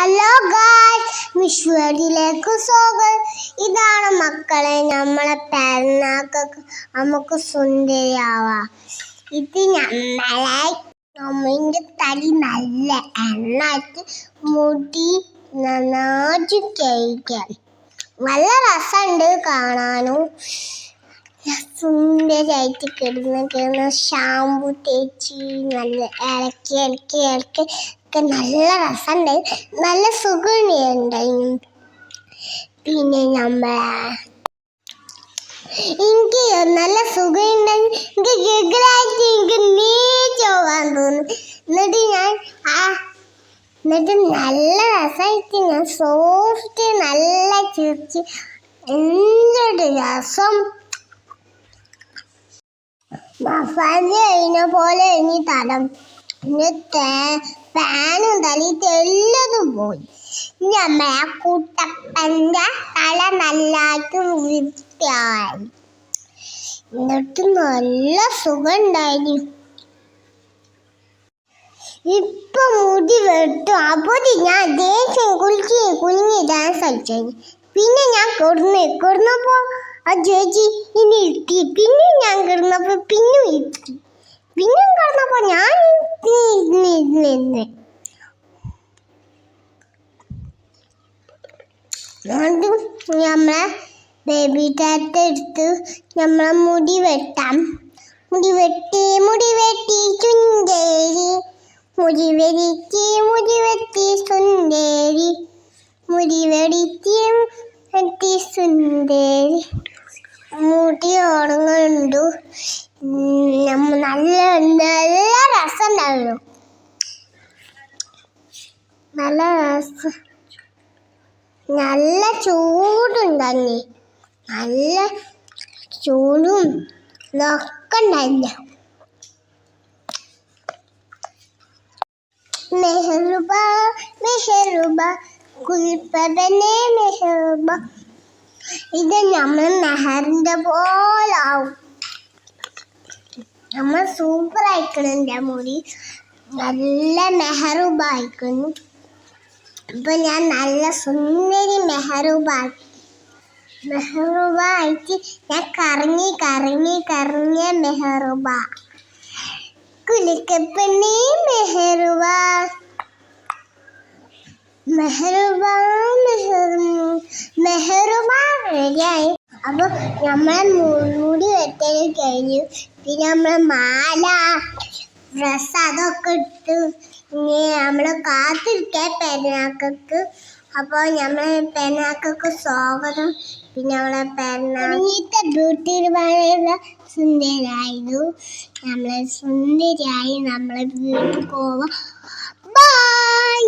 Hello guys വിഷ്വേഡിലേക്ക് സ്വാഗതം. ഇതാണ് മക്കളെ നമ്മളെ പെരുന്നാക്കൊക്കെ നമുക്ക് സുന്ദരിയാവാം. ഇത് നമ്മളെ നമ്മിന്റെ തടി നല്ല എണ്ണായിട്ട് മുടി നന്നായിട്ട് കഴിക്കാം നല്ല രസമുണ്ട് കാണാനും. സുന്ദരായിട്ട് കിടന്ന് കിടന്ന് ഷാമ്പു തേച്ച് നല്ല ഇളക്കി ഇളക്കി ഇളക്കി. ഒക്കെ നല്ല രസമുണ്ടായി നല്ല സുഖമുണ്ടായിരുന്നു പിന്നെ നമ്മ എനിക്ക് നല്ല സുഖമുണ്ടായി എനിക്ക് ഗഗലായിട്ട് എനിക്ക് നീച്ച് പോകാൻ തോന്നി എന്നിട്ട് ഞാൻ ആ എന്നിട്ട് നല്ല രസമായിട്ട് ഞാൻ സോഫ്റ്റ് നല്ല ചിരിച്ച്. എന്തൊരു രസം. പോലെ ഇനി തടം. പിന്നെ പാനും തലി എല്ലാതും പോയി. ഇനി അമ്മ ആ കുട്ടപ്പന്റെ തല നല്ലായിട്ട് വൃത്തിയായി. എന്നിട്ട് നല്ല സുഖം ഉണ്ടായിരുന്നു ഇപ്പൊ മുടി വെട്ടു. അപ്പൊ ഞാൻ ദേഷ്യം കുളിച്ച് കുഞ്ഞിടാൻ കളിച്ചു പിന്നെ ഞാൻ കൊടുന്ന് കിടന്നപ്പോ ആ ചേച്ചി ഇനി ഇട്ടി പിന്നെ ഞാൻ കിടന്നപ്പോ പിന്നെ ഇട്ടി പിന്നെ കിടന്നപ്പോ ഞാൻ ഇരുന്ന് ഇരുന്ന് നമ്മളെ ബേബി ടാറ്റ എടുത്ത് നമ്മളെ മുടി വെട്ടാം. മുടി വെട്ടി മുടി വെട്ടി ചുഞ്ചേരി മുടി വെടിച്ച് മുടി വെട്ടി സുന്ദേരി മുടി വെടിച്ച് വെട്ടി സുന്ദരി നമ്മ നല്ല നല്ല രസമുണ്ടായിരുന്നു. നല്ല രസം നല്ല ചൂടുണ്ടായി നല്ല ചൂടും ഇതൊക്കെ ഉണ്ടായില്ല മെഹറുബ മെഹറുബ കുൽപ്പതനെ മെഹറുബ. ഇത് നമ്മൾ മെഹറിന്റെ പോലാവും നമ്മൾ സൂപ്പർ ആയിക്കണം എന്റെ മുടി നല്ല മെഹറുബ ആയിക്കുന്നു ഇപ്പൊ ഞാൻ നല്ല സുന്ദരി മെഹറൂബ മെഹറൂബ ആയിട്ട് ഞാൻ കറങ്ങി കറങ്ങി കറങ്ങിയ മെഹറൂബ കുലിക്കപ്പണ്ണി മെഹറൂബ മെഹറൂബ മെഹറൂബ റെഡിയായി അപ്പൊ നമ്മളെ മുടി വെട്ടൽ കഴിഞ്ഞു. പിന്നെ നമ്മളെ മാല ഡ്രസ് അതൊക്കെ ഇട്ട് ഇനി നമ്മളെ കാത്തിരിക്കാൻ പെരുന്നാക്കൾക്ക് അപ്പോൾ നമ്മളെ പെരുന്നാക്കൾക്ക് സ്വാഗതം. പിന്നെ നമ്മളെ പെരുന്നാളത്തെ ബ്യൂട്ടി പറയുന്ന സുന്ദരായിരുന്നു. നമ്മളെ സുന്ദരിയായി നമ്മളെ വീട്ടിൽ പോവാം. ബൈ!